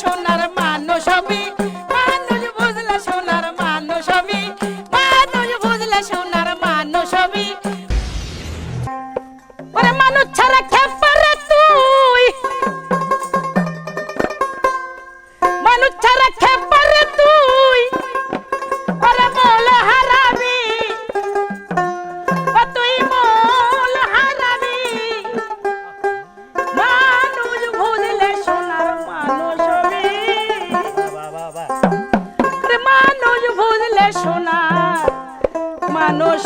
সোনার মানুষ আমি মানুষ বুঝলা সোনার মানুষ আমি মানুষ বুঝলা সোনার মানুষ আমি ওরে মানুষ ছাড়া খেপ মানুষ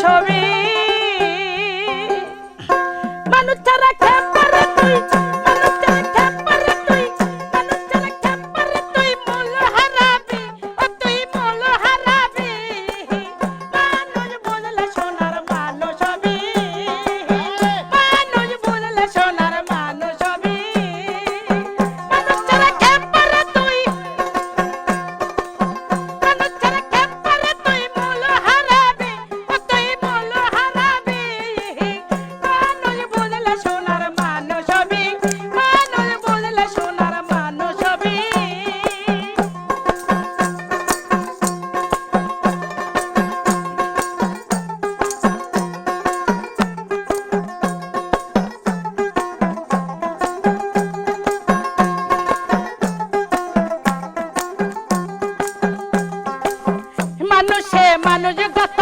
মানুষে মানুষ গত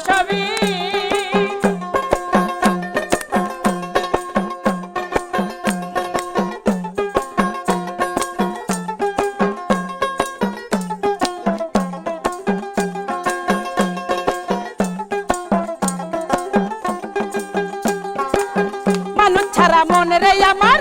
সবই মন রে আমার